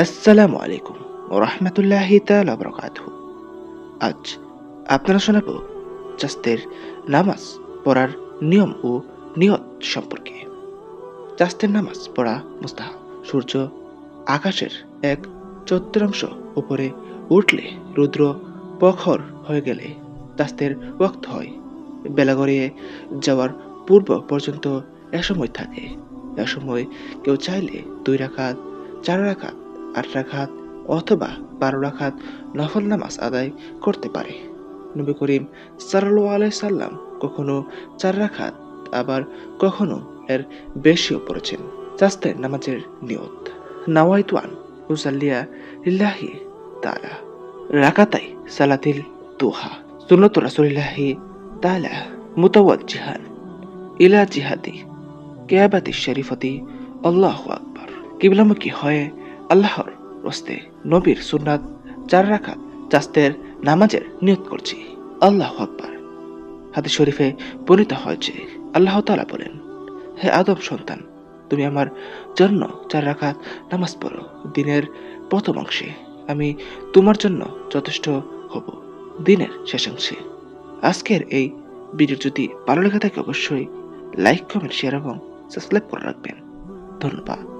আসসালামু আলাইকুম রহমতুল্লাহি তাআলা বারাকাতুহু। আজ আপনারা শোনাব চাস্তের নামাজ পড়ার নিয়ম ও নিয়ত সম্পর্কে। চাস্তের নামাজ পড়া মুস্তাহাব, সূর্য আকাশের এক চতুর্থাংশ উপরে উঠলে রুদ্র প্রখর হয়ে গেলে চাস্তের ওয়াক্ত হয়। বেলা গড়িয়ে যাওয়ার পূর্ব পর্যন্ত এসময় থাকে। এসময় কেউ চাইলে দুই রাখাত চার রাখাত আট রাখাত অথবা বারো রাখাত নফল নামাজ আদায় করতে পারে। নবী করিম সাল্লাল্লাহু আলাইহি সাল্লাম কখনো চার রাখাত আবার কখনো এর বেশিও পড়েছেন। চাস্তের নামাজের নিয়ত। নাওয়াইতুয়ান উসাল্লিয়া লিল্লাহি তাআলা। রাকাতাই সালাতিল দুহা। সুন্নত তালা তাআলা মুতাওয়াজ্জিহান ইলা জিহাদি। কেয়াবাতি শরীফতি। আল্লাহ আকবার। কিবলামুখী হয়ে আল্লাহর রস্তে নবীর সুন্নাত চার রাখাত চাস্তের নামাজের নিয়ত করছি। আল্লাহ আকবার। হাদিস শরীফে বর্ণিত হয়েছে, আল্লাহ তাআলা বলেন, হে আদম সন্তান, তুমি আমার জন্য চার রাখাত নামাজ পড়ো। দিনের প্রথম অংশে আমি তোমার জন্য যথেষ্ট হব। দিনের শেষাংশে আজকের এই ভিডিও যদি ভালো লেগে থাকে, অবশ্যই লাইক, কমেন্ট, শেয়ার এবং সাবস্ক্রাইব করে রাখবেন। ধন্যবাদ।